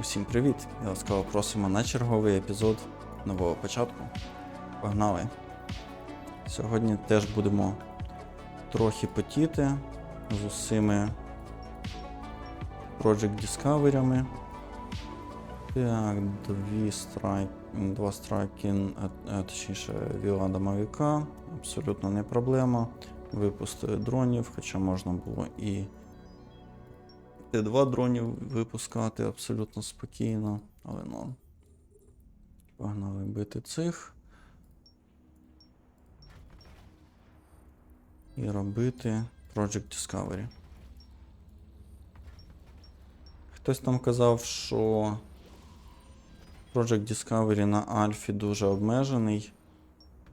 Усім привіт! І ласкаво просимо на черговий епізод нового початку. Погнали! Сьогодні теж будемо трохи потіти з усіми Project Discovery. Так, дві страйк, два страйки, точніше, віла домовика. Абсолютно не проблема. Випустили дронів, хоча можна було і Т2 дронів випускати абсолютно спокійно, але ну. Погнали бити цих. І робити Project Discovery. Хтось там казав, що Project Discovery на Альфі дуже обмежений.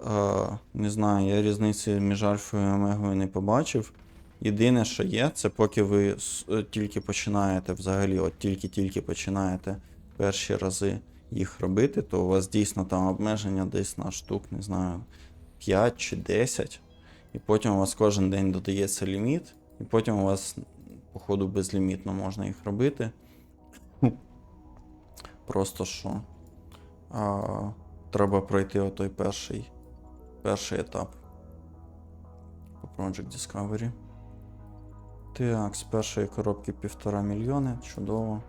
Е, не знаю, я різниці між Альфою і Омегою не побачив. Єдине, що є, це поки ви е, тільки починаєте взагалі, от тільки-тільки починаєте перші рази їх робити, то у вас дійсно там обмеження десь на штук, не знаю, 5 чи 10. І потім у вас кожен день додається ліміт, і потім у вас, походу, безлімітно можна їх робити. Просто що а, треба пройти отой перший, перший етап по Project Discovery. Так, з першої коробки півтора мільйони, чудово.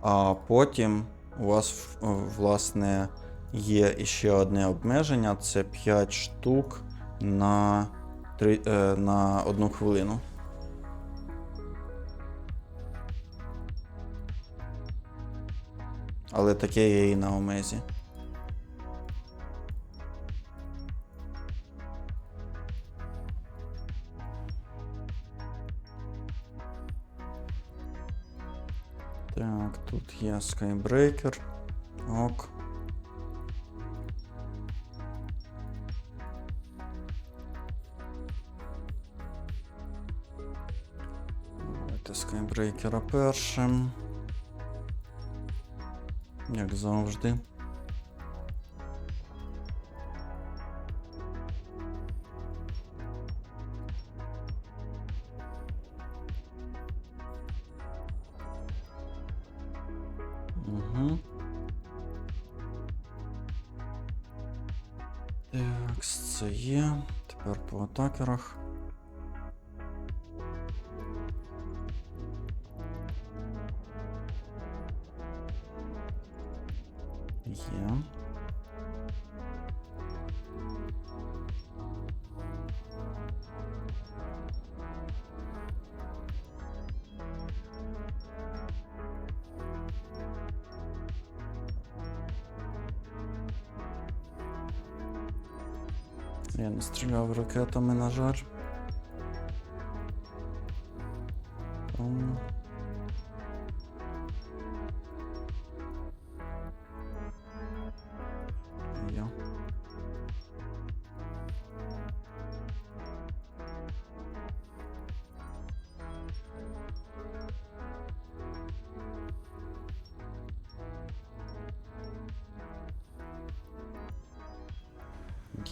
А потім у вас, власне, є іще одне обмеження: це 5 штук на, 3, е, на одну хвилину. Але таке є і на Омезі. Є Skybreaker. Ок. Давайте Skybreaker першим. Як завжди. Тепер по атакерах. Стріляв ракетами, на жаль. Тому...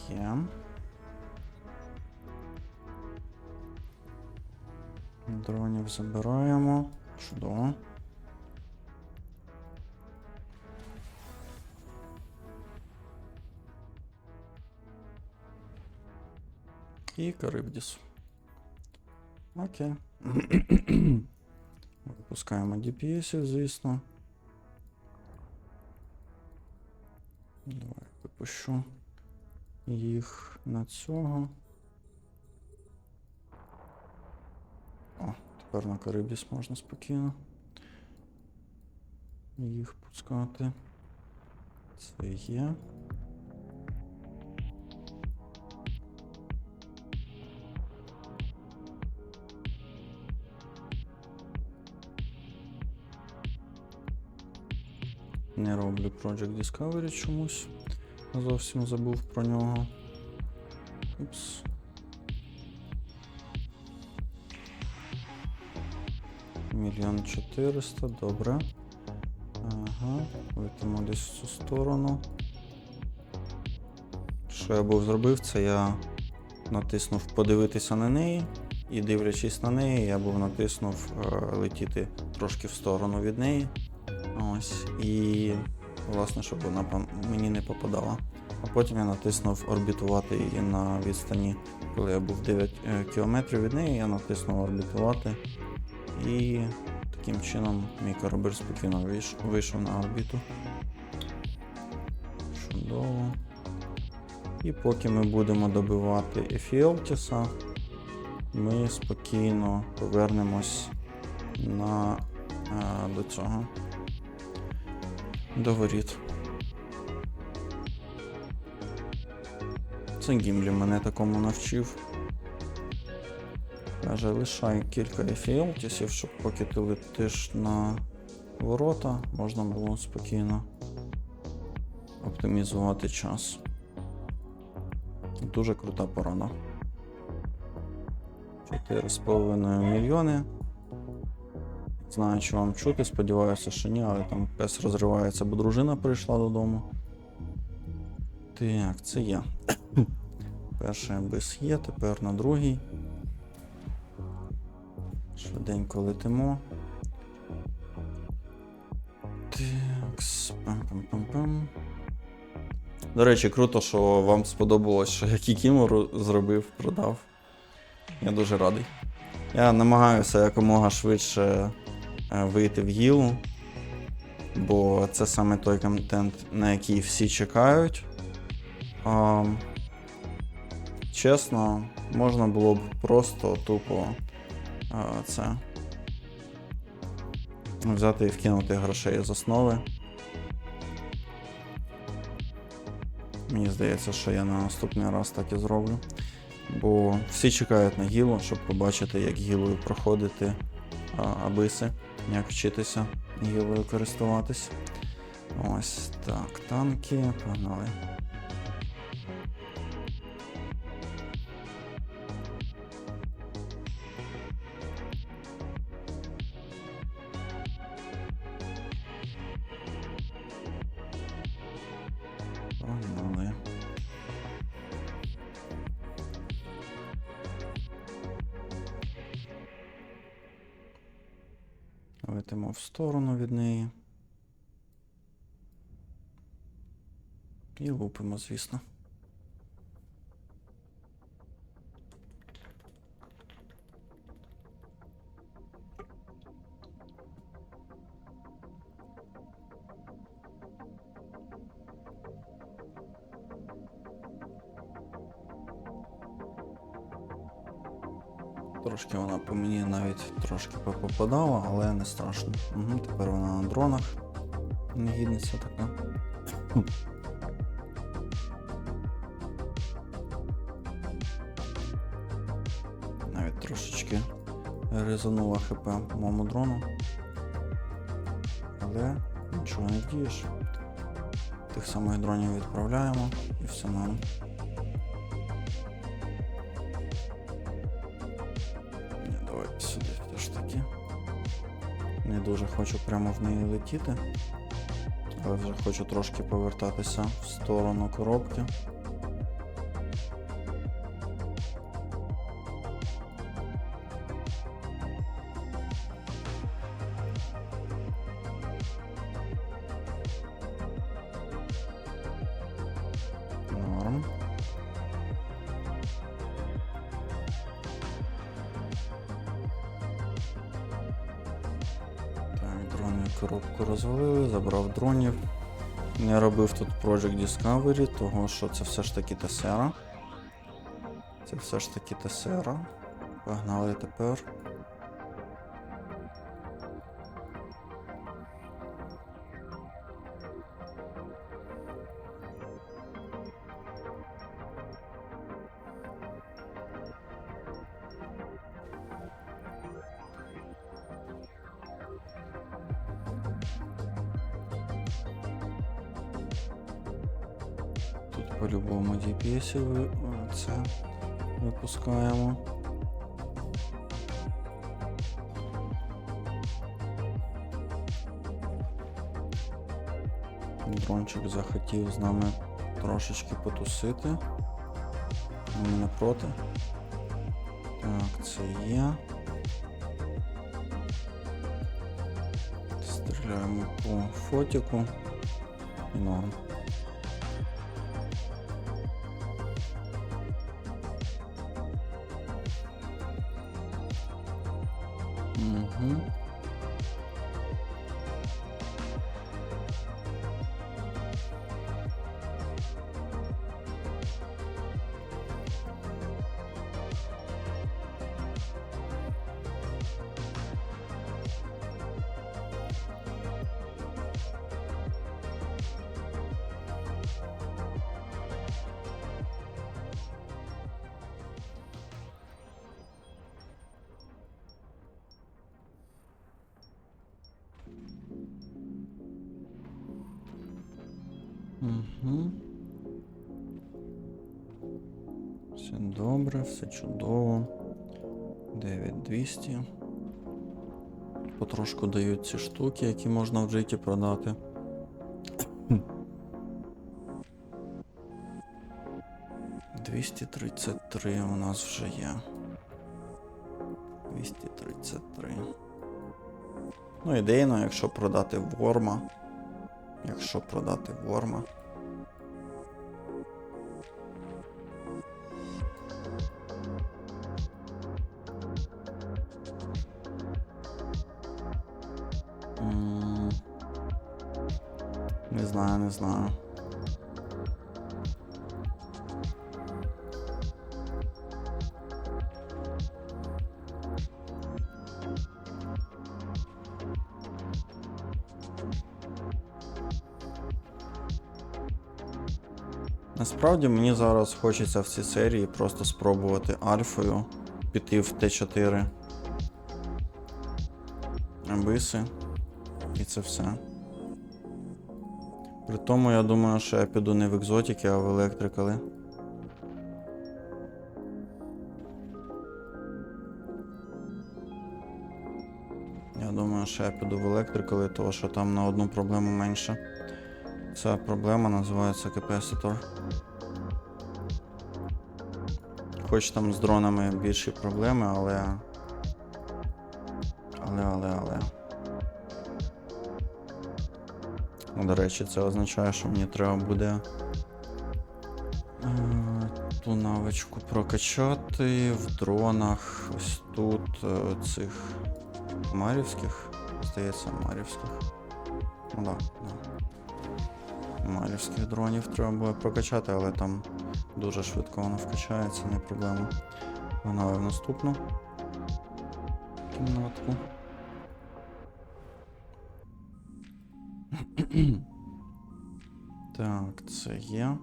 Я. Дронів забираємо. Чудово. І Карибдіс. Окей. Випускаємо DPS, звісно. Давай випущу їх на цього. Тепер на Карибдіс можна спокійно їх пускати. Це є. Не роблю Project Discovery чомусь. Зовсім забув про нього. Упс. Мільйон чотириста, добре. Ага, летимо десь в цю сторону. Що я був зробив, це я натиснув подивитися на неї, і дивлячись на неї, я був натиснув е, летіти трошки в сторону від неї. Ось. І, власне, щоб вона мені не попадала. А потім я натиснув орбітувати її на відстані, коли я був 9 е, кілометрів від неї, я натиснув орбітувати. І таким чином мій корабель спокійно вийшов на орбіту. Чудово. І поки ми будемо добивати Ефіолтіса, ми спокійно повернемось на, е, до цього. До воріт. Це Гімлі мене такому навчив. Каже, лишай кілька ефіолтісів, щоб поки ти летиш на ворота, можна було спокійно оптимізувати час. Дуже крута порада. 4,5 мільйони. Знаю, чи вам чути, сподіваюся, що ні, але там пес розривається, бо дружина прийшла додому. Так, це я. Перший абис є, тепер на другий. Швиденько летимо. Так, пам-пам-пам-пам. До речі, круто, що вам сподобалось, що я Кікімору зробив, продав. Я дуже радий. Я намагаюся якомога швидше е, вийти в гілу, бо це саме той контент, на який всі чекають. Чесно, можна було б просто тупо це взяти і вкинути грошей з основи. Мені здається, що я на наступний раз так і зроблю. Бо всі чекають на гілу, щоб побачити, як гілою проходити а, абиси, як вчитися гілою користуватись. Ось так, танки, погнали. І лупимо, звісно. Трошки вона по мені навіть трошки попадала, але не страшно. Угу, тепер вона на дронах. Негідниця така. Трошечки резанула хп моєму дрону. Але нічого не вдієш. Тих самих дронів відправляємо і все нам. Ні, давай сюди все таки. Не дуже хочу прямо в неї летіти. Але вже хочу трошки повертатися в сторону коробки. Коробку розвалили, забрав дронів. Не робив тут Project Discovery, того що це все ж таки Тесера. Це все ж таки Тесера. Погнали тепер. DPS це випускаємо. Дрончик захотів з нами трошечки потусити. Ми не проти. Так, це є. Стріляємо по фотіку. І норм. Угу. Все добре, все чудово. 9200. Потрошку дають ці штуки, які можна в джиті продати. Двісті тридцять три у нас вже є. 233. Ну, ідейно, якщо продати ворма. Якщо продати ворма. Не знаю, не знаю. Насправді мені зараз хочеться в цій серії просто спробувати альфою піти в Т4 абиси. Це все. При тому я думаю, що я піду не в екзотики, а в електрикали. Я думаю, що я піду в електрикали, тому що там на одну проблему менше. Ця проблема називається капеситор. Хоч там з дронами більші проблеми, але. Але, але, але. До речі, це означає, що мені треба буде е, ту навичку прокачати в дронах ось тут е, цих марівських. Здається, марівських. Ну да, да. Марівських дронів треба буде прокачати, але там дуже швидко воно вкачається, не проблема. Погнали в наступну кімнатку. Так, це є.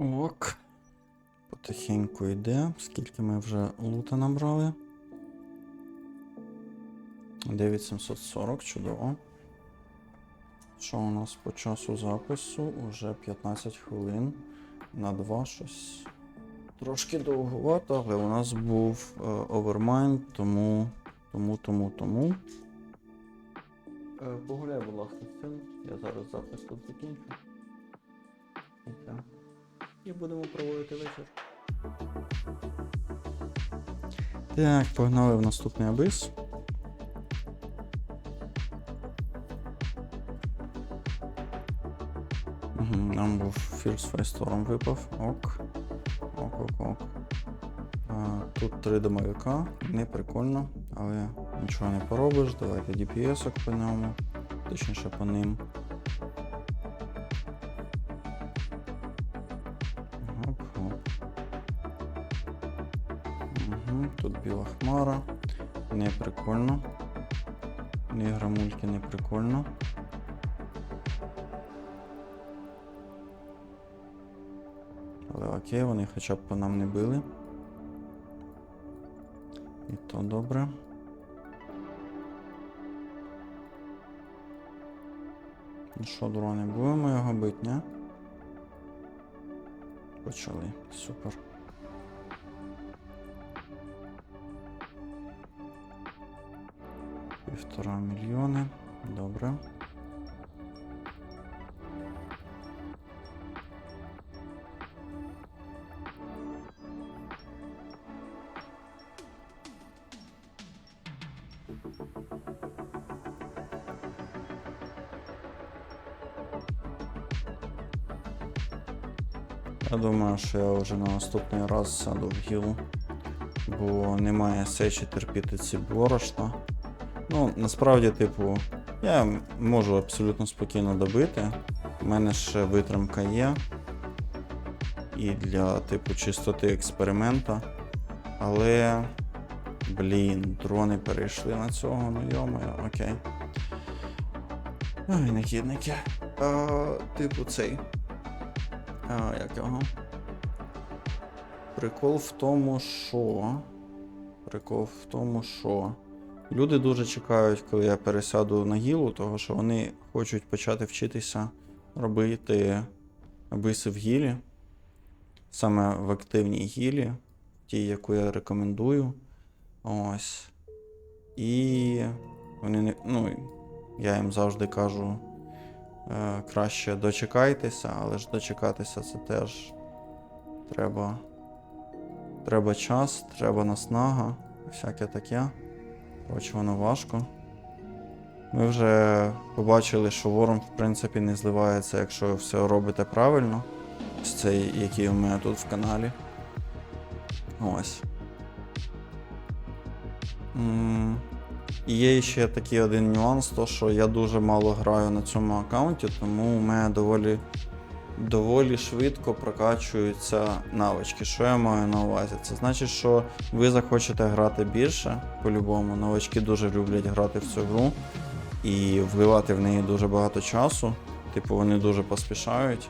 Ок. Потихеньку йде. Скільки ми вже лута набрали? 9740, чудово. Що у нас по часу запису? Уже 15 хвилин на 2 щось. Трошки довгувато, але у нас був е, овермайнд, тому, тому, тому, тому. Е, погуляй, будь ласка, з. Я зараз запис тут закінчу. І так. І будемо проводити вечір. Так, погнали в наступний абис. Нам був Fierce Firestorm випав. Ок. Ок, ок, ок. А, тут три домовика, не прикольно, але нічого не поробиш. Давайте DPS по ньому, точніше по ним. Тут біла хмара. Не прикольно. Не грамульки не прикольно. Але окей, вони хоча б по нам не били. І то добре. Ну що, дрони, будемо його бити, ні? Почали. Супер. Півтора мільйони. Добре. Я думаю, що я вже на наступний раз сяду в гілу, бо немає сечі терпіти ці борошна. Ну, насправді, типу, я можу абсолютно спокійно добити. У мене ще витримка є. І для, типу, чистоти експеримента. Але. Блін, дрони перейшли на цього, ну йомаю, окей. Ой, накидники. А, типу цей. А, як його? Прикол в тому, що. Прикол в тому, що. Люди дуже чекають, коли я пересяду на гілу, того що вони хочуть почати вчитися робити абиси в гілі. Саме в активній гілі, тій, яку я рекомендую. Ось. І вони не. Ну, я їм завжди кажу. Е, краще дочекайтеся, але ж дочекатися це теж треба. Треба час, треба наснага, всяке таке. Коротше, воно важко. Ми вже побачили, що вором, в принципі, не зливається, якщо все робите правильно. Ось цей, який у мене тут в каналі. Ось. І є ще такий один нюанс, то що я дуже мало граю на цьому аккаунті, тому у мене доволі, доволі швидко прокачуються навички. Що я маю на увазі? Це значить, що ви захочете грати більше, по-любому. Новачки дуже люблять грати в цю гру і вливати в неї дуже багато часу. Типу, вони дуже поспішають,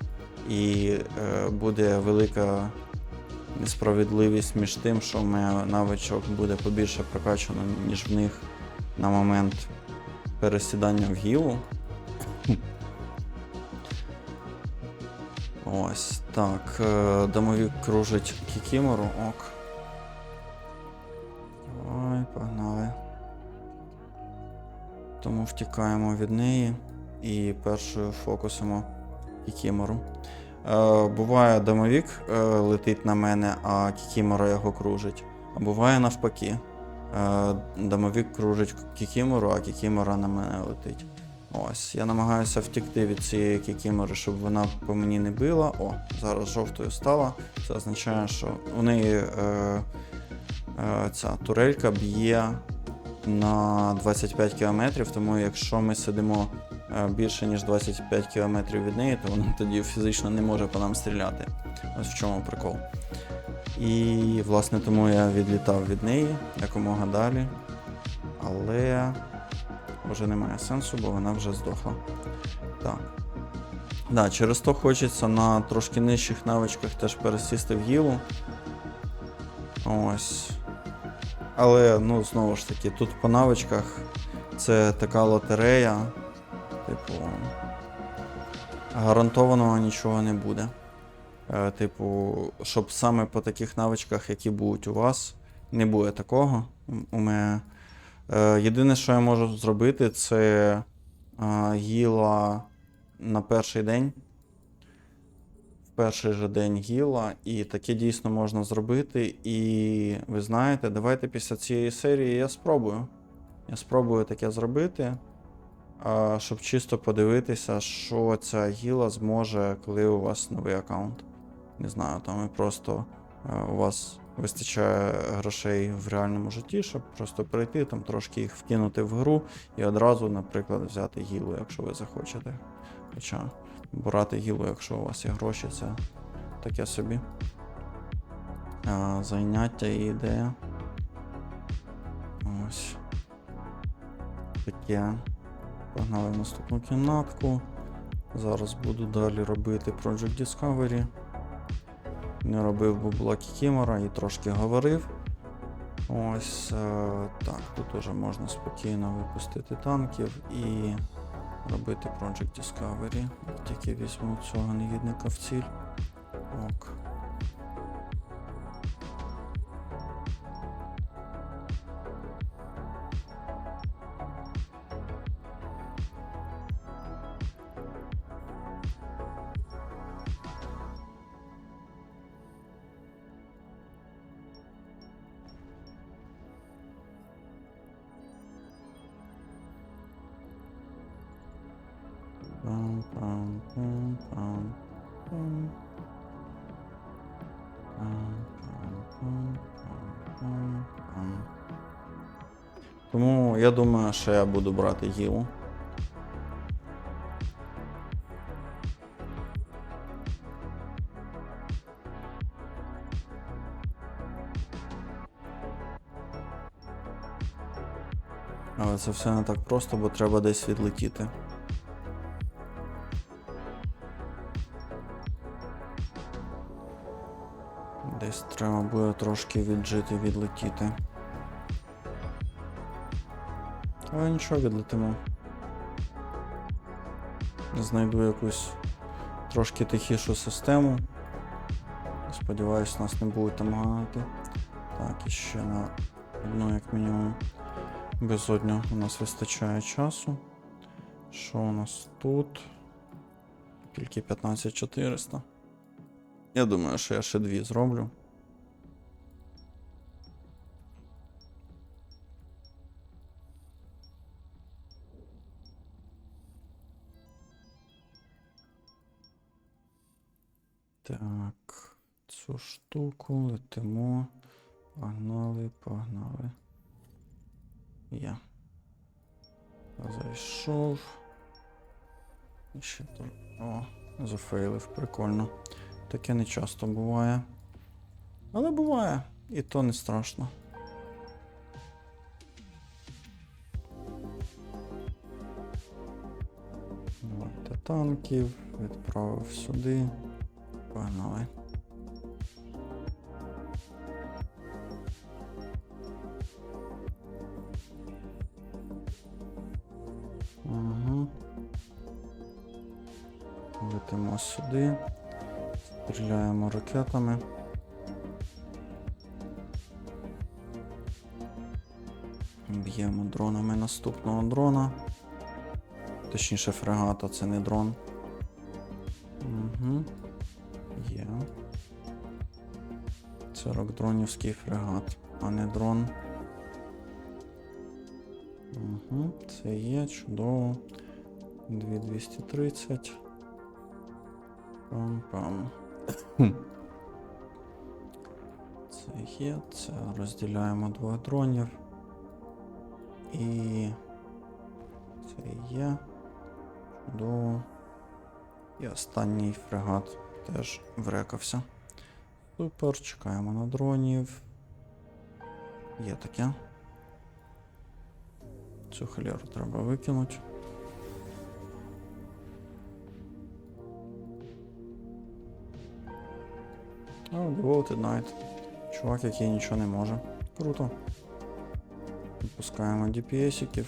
і е, буде велика несправедливість між тим, що в мене навичок буде побільше прокачано, ніж в них на момент пересідання в гілу. Ось так. е, Домовік кружить Кікімору, ок. Давай, погнали. Тому втікаємо від неї і першою фокусимо Кікімору. Е, буває домовік е, летить на мене, а Кікімора його кружить. А буває навпаки. Е, домовік кружить Кікімору, а Кікімора на мене летить. Ось, я намагаюся втекти від цієї кікімори, щоб вона по мені не била. О, зараз жовтою стала. Це означає, що у неї е, е, ця турелька б'є на 25 км, тому якщо ми сидимо е, більше ніж 25 км від неї, то вона тоді фізично не може по нам стріляти. Ось в чому прикол. І, власне, тому я відлітав від неї якомога далі. Але вже немає сенсу, бо вона вже здохла. Так. Да, через то хочеться на трошки нижчих навичках теж пересісти в гілу. Ось. Але, ну, знову ж таки, тут по навичках це така лотерея. Типу. Гарантованого нічого не буде. Е, типу, щоб саме по таких навичках, які будуть у вас, не буде такого. У мене. Е, єдине, що я можу зробити, це е, гіла на перший день. В перший же день гіла, і таке дійсно можна зробити. І ви знаєте, давайте після цієї серії я спробую. Я спробую таке зробити, щоб чисто подивитися, що ця гіла зможе, коли у вас новий аккаунт. Не знаю, там і просто е, у вас вистачає грошей в реальному житті, щоб просто прийти, там трошки їх вкинути в гру і одразу, наприклад, взяти гілу, якщо ви захочете. Хоча брати гілу, якщо у вас є гроші, це таке собі. А, заняття і ідея. Ось. Таке. Погнали в наступну кімнатку. Зараз буду далі робити Project Discovery. Не робив, бо Кімора і трошки говорив. Ось е, так, тут уже можна спокійно випустити танків і робити Project Discovery. Тільки візьму цього негідника в ціль. Ок. Що я буду брати гілу. Але це все не так просто, бо треба десь відлетіти. Десь треба буде трошки віджити, відлетіти. Але нічого, відлетимо. Знайду якусь трошки тихішу систему. Сподіваюсь, нас не будуть там ганити. Так, і ще на одну, як мінімум, безодню у нас вистачає часу. Що у нас тут? Тільки 15400. Я думаю, що я ще дві зроблю. Цю штуку летимо. Погнали, погнали. Я. Зайшов. Ще тут. О, зафейлив, прикольно. Таке не часто буває. Але буває, і то не страшно. Давайте танків, відправив сюди. Погнали. Летимо сюди. Стріляємо ракетами. Б'ємо дронами наступного дрона. Точніше, фрегата це не дрон. Угу. Є. 40 дронівський фрегат, а не дрон. Угу. Це є, чудово. 2230. Пам-пам. Це є, це розділяємо двох дронів. І це є. Чудово. І останній фрегат теж врекався. Супер, чекаємо на дронів. Є таке. Цю халеру треба викинути. А, Devoted Knight. Чувак, який нічого не може. Круто. Відпускаємо DPS-иків.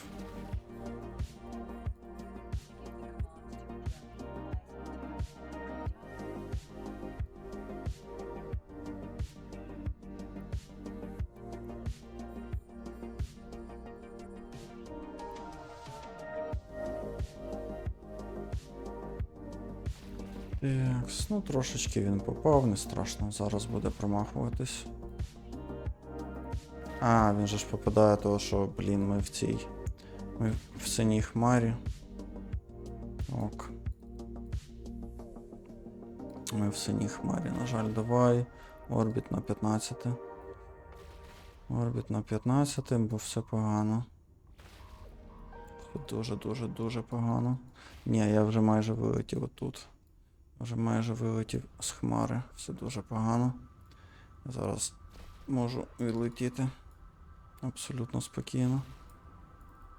Трошечки він попав, не страшно, зараз буде промахуватись. А, він же ж попадає того, що, блін, ми в цій. Ми в синій хмарі. Ок. Ми в синій хмарі, на жаль, давай. Орбіт на 15. Орбіт на 15, бо все погано. Дуже, дуже, дуже погано. Ні, я вже майже вилетів отут. Вже майже вилетів з хмари. Все дуже погано. Зараз можу відлетіти абсолютно спокійно.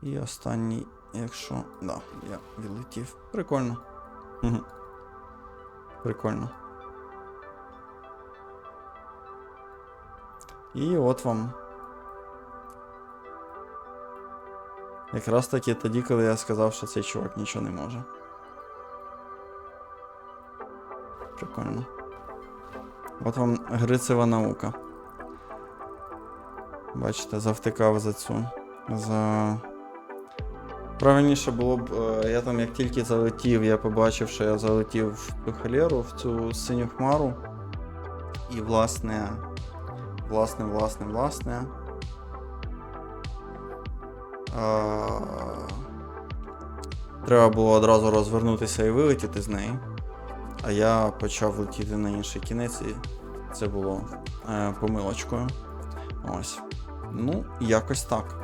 І останній, якщо. Да, я відлетів. Прикольно. Прикольно. І от вам. Якраз таки тоді, коли я сказав, що цей чувак нічого не може. Прикольно. От вам Грицева наука. Бачите, завтикав за цю. За. Правильніше було б, е, я там як тільки залетів, я побачив, що я залетів в ту халеру, в цю синю хмару. І власне. Власне, власне, власне. А... Треба було одразу розвернутися і вилетіти з неї. А я почав летіти на інший кінець, і це було е, помилочкою. Ось. Ну, якось так.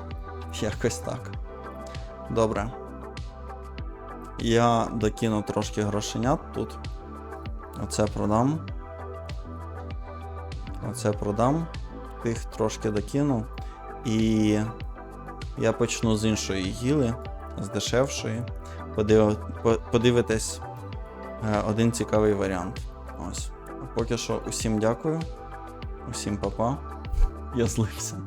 Якось так. Добре. Я докину трошки грошенят тут. Оце продам. Оце продам. Тих трошки докину. І я почну з іншої гіли, з дешевшої. Подив... по- Подивитесь е, один цікавий варіант. Ось. А поки що усім дякую. Усім папа. Я злився.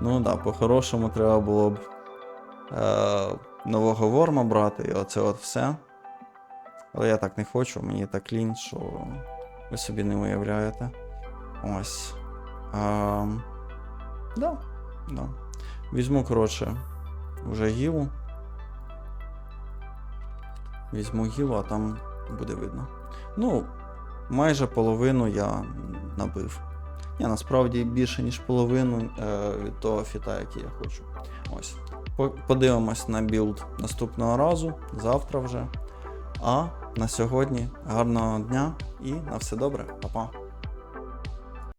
Ну так, да, по-хорошому треба було б е, нового ворма брати, і оце от все. Але я так не хочу, мені так лінь, що ви собі не уявляєте. Ось. А, да, да. Візьму, коротше, вже гілу. Візьму гілу, а там буде видно. Ну, майже половину я набив. Я насправді більше, ніж половину е, від того фіта, який я хочу. Ось. Подивимось на білд наступного разу, завтра вже. А на сьогодні гарного дня і на все добре, Па-па.